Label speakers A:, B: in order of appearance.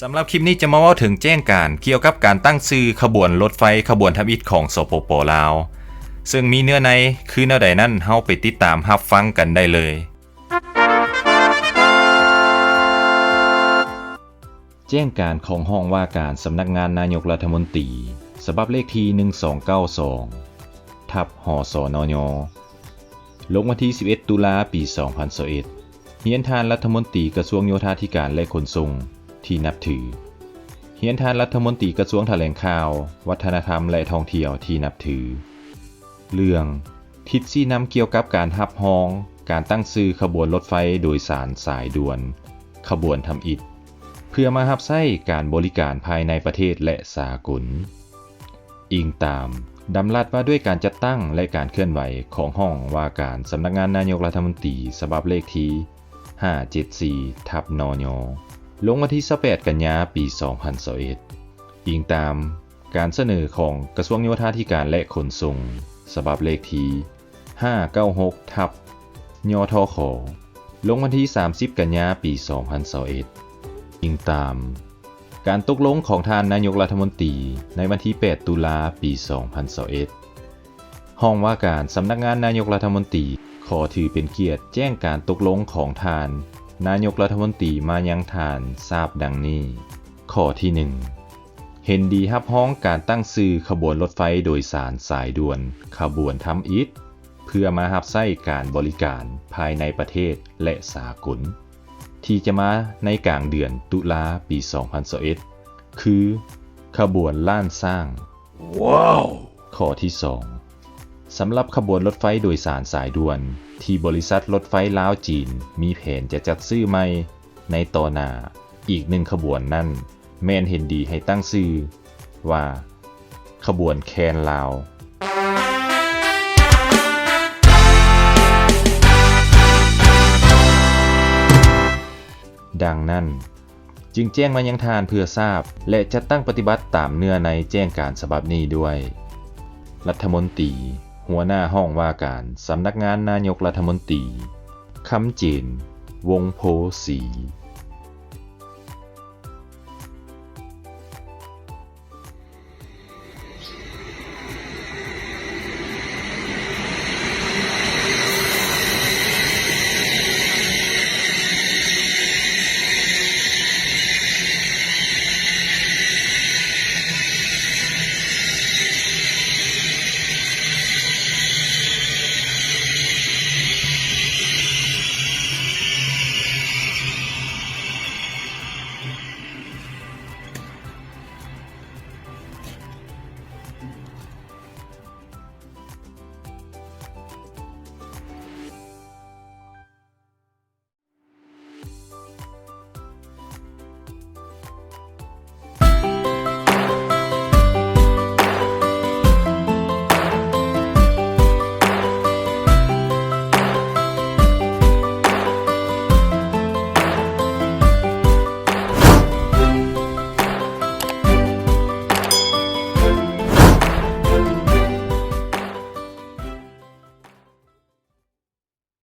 A: สำหรับคลิปนี้จะมาว่าถึงแจ้งการเกี่ยวกับการตั้งซื้อขบวนรถไฟขบวนทำอิฐของสปปลาว ซึ่งมีเนื้อในคือแนวใดนั่นเฮาไปติดตามรับฟังกันได้เลย แจ้งการของห้องว่าการสำนักงานนายกรัฐมนตรีฉบับเลขที่1292 ทับหอสอนอยลงวันที่ 11 ตุลาปี 2021เฮียนทานรัฐมนตรีกระทรวงโยธาธิการและขนส่ง ที่นับถือ เฮียนทานรัฐมนตรีกระทรวงแถลงข่าว วัฒนธรรมและท่องเที่ยวที่นับถือ เรื่องทิศซี่นำเกี่ยวกับการหับห้อง การตั้งซื้อขบวนรถไฟโดยสารสายด่วน ขบวนทำอิฐ เพื่อมาหับไส้การบริการภายในประเทศและสากล อิงตามดำรัสว่าด้วยการจัดตั้งและการเคลื่อนไหวของห้องว่าการสำนักงานนายกรัฐมนตรีฉบับเลขที่574 ทับนอย ลงวันที่28กันยาปี 2021อิงตามการเสนอของกระทรวงโยธาธิการและขนส่งฉบับเลขที่596ทับยทขลงวันที่ 30 กันยาปี 2021อิงตาม การตกลงของท่านนายกรัฐมนตรีในวันที่ 8 ตุลาปี 2021ห้องว่าการสำนักงานนายกรัฐมนตรีขอถือเป็นเกียรติแจ้งการตกลงของท่าน นายกรัฐมนตรีมายังทานทราบดังนี้ ข้อที่ 1 เห็นดีฮับห้องการตั้งซื้อขบวนรถไฟโดยสารสายด่วน ขบวนทำอิฐเพื่อมาหับไส้การบริการภายในประเทศและสากล ที่จะมาในกลางเดือนตุลาปี 2021คือ ขบวนล้านสร้าง ว้าว ข้อที่ 2 สำหรับขบวนรถไฟโดยสารสายด่วน ที่บริษัทรถไฟลาวจีน มีแผนจะจัดซื้อใหม่ ในต่อหน้าอีกหนึ่งขบวนนั่น แมนเห็นดีให้ตั้งซื้อว่า ขบวนแคนลาวดังนั้น จึงแจ้งมายังทานเพื่อทราบ และจะตั้งปฏิบัติตามเนื้อในแจ้งการฉบับนี้ด้วย รัฐมนตรี หัวหน้าห้องว่าการสำนักงานนายกรัฐมนตรีคำจินวงโพสี